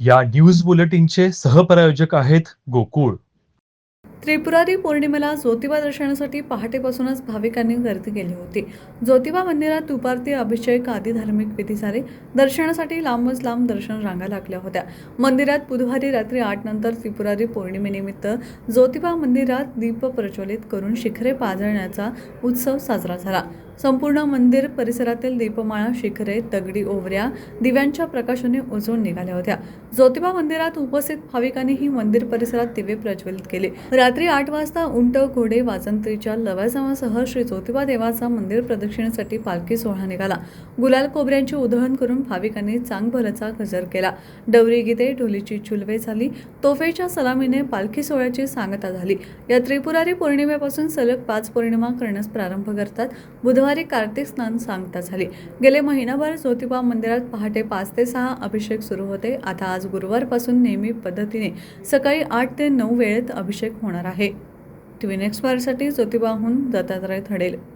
या न्यूज बुलेटिनचे सहप्रायोजक आहेत गोकुळ. त्रिपुरारी पौर्णिमेला ज्योतिबा दर्शनासाठी पहाटेपासूनच भाविकांनी गर्दी केली होती. ज्योतिबा मंदिरात दुपारती अभिषेक आदी धार्मिक विधी झाले दर्शनासाठी लांबच लांब दर्शन रांगा लागल्या होत्या. मंदिरात बुधवारी रात्री आठ नंतर त्रिपुरारी पौर्णिमेनिमित्त ज्योतिबा मंदिरात दीप प्रज्वलित करून शिखरे पाजळण्याचा उत्सव साजरा झाला. संपूर्ण मंदिर परिसरातील दीपमाळा शिखरे दगडी ओवऱ्या दिव्यांच्या प्रकाशाने उजळून निघाल्या होत्या. ज्योतिबा मंदिरात उपस्थित भाविकांनीही मंदिर परिसरात दिवे प्रज्वलित केले. रात्री आठ वाजता उंट घोडे वाजंत्रीच्या लवाजमासह श्री ज्योतिबा देवाचा मंदिर प्रदक्षिणेसाठी पालखी सोहळा निघाला. गुलाल कोबऱ्यांची उधळण करून भाविकांनी चांगभलचा गजर केला. डवरी गीते ढोलीची चुलवे झाली. तोफेच्या सलामीने पालखी सोहळ्याची सांगता झाली. या त्रिपुरारी पौर्णिमेपासून सलग पाच पौर्णिमा करण्यास प्रारंभ करतात. बुधवार कार्तिक स्नान सांगता झाली. गेले महिनाभर ज्योतिबा मंदिरात पहाटे पाच ते सहा अभिषेक सुरू होते. आता आज गुरुवारपासून नेहमी पद्धतीने सकाळी आठ ते नऊ वेळेत अभिषेक होणार आहे. टी व्ही नेक्स्ट वारसाठी ज्योतिबाहून दत्तात्रय थडेल.